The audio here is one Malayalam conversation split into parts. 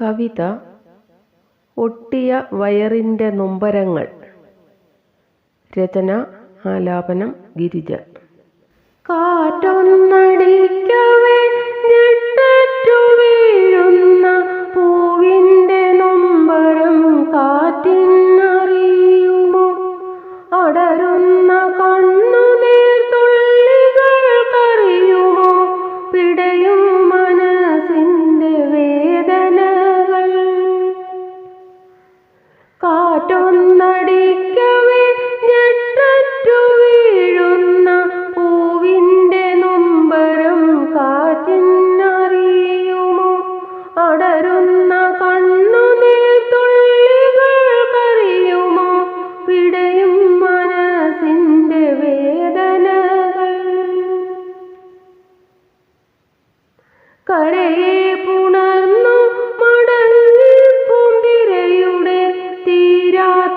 കവിത ഒട്ടിയ വയറിന്റെ നൊമ്പരങ്ങൾ. രചന ആലാപനം ഗിരിജ. കാറ്റൊന്നടിക്കവേ കാറ്റൊന്നടിക്കവേ ഞെട്ടറ്റു വീഴുന്ന പൂവിന്റെ അടരുന്ന മനസ്സിന്റെ കരയെ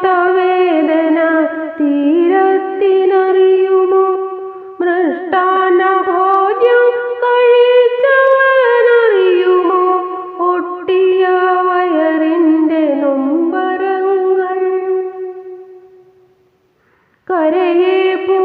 വേദന തീരത്തിനറിയുമോ? മൃഷ്ടാന ഭോജ്യം കഴിച്ചവനറിയുമോ? ഒട്ടിയ വയറിന്റെ നൊമ്പരങ്ങൾ. കരയെ പുണർന്നു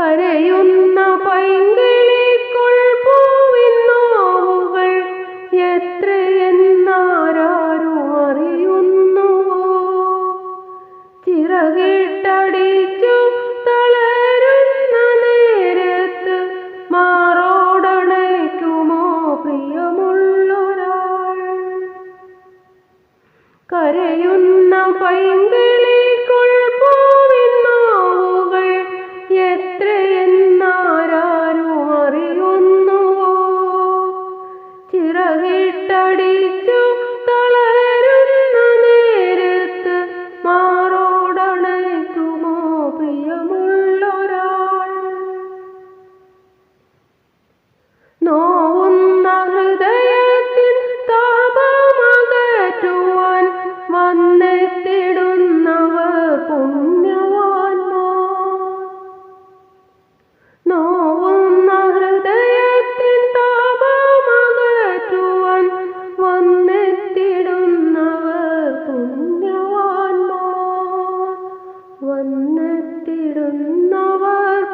കരയുന്ന പൈങ്കിളിക്കുൾ പൂവിന്നോവുകൾ എത്രയെന്നാരും അറിയുന്നുവോ ചിറകിട്ടടിച്ചു തളരുന്ന നേരത്ത് മാറോടണയ്ക്കുമോ പ്രിയമുള്ളൊരാൾ? കരയുന്ന പൈങ്കിളിക്കുൾ കാത്തിടുന്നവർ